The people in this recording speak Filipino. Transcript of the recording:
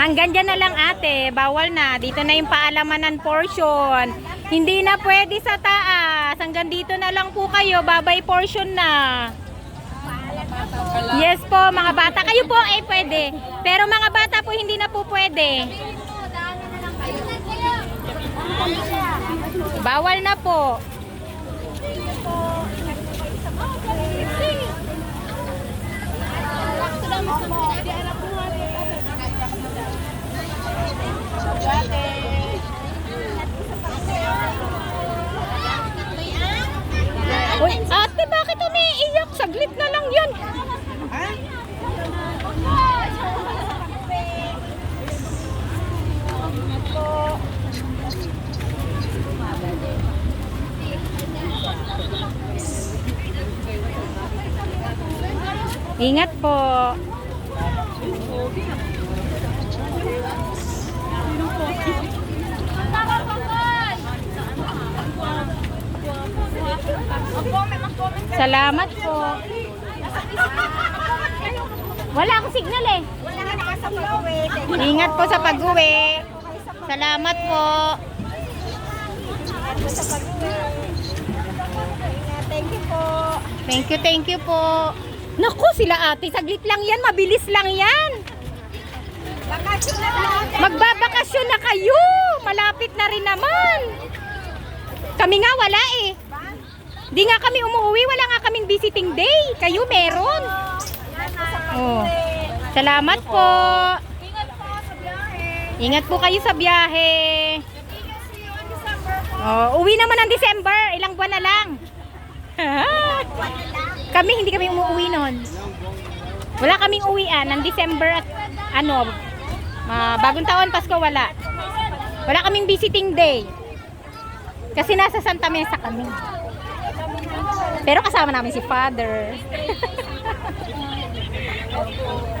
Hanggang dyan na lang ate, bawal na. Dito na yung paalamanan portion. Hindi na pwede sa taas. Hanggang dito na lang po kayo, babay portion na. Yes po, mga bata. Kayo po eh pwede. Pero mga bata po hindi na po pwede. Bawal na po. Umiiyak? Saglit na lang yan. Ingat po. Salamat po. Wala akong signal eh. Wala naka sa pag-uwi. Ingat po sa pag-uwi. Salamat po. Sa pag-uwi. Thank you po. Thank you, thank you po. Naku, sila ate, saglit lang yan, mabilis lang yan. Na. Magbabakasyon na kayo. Malapit na rin naman. Kami nga wala eh. Di nga kami umuwi, wala nga kaming visiting day. Kayo meron. Oh. Salamat po. Ingat po sa biyahe. Ingat po kayo sa biyahe. Oh, uwi naman ng December, ilang buwan na lang. kami hindi kami umuwi noon. Wala kaming uwian ng December at ano, ah, bagong taon, Pasko wala. Wala kaming visiting day. Kasi nasa Santa Mesa kami. Pero kasama namin si Father.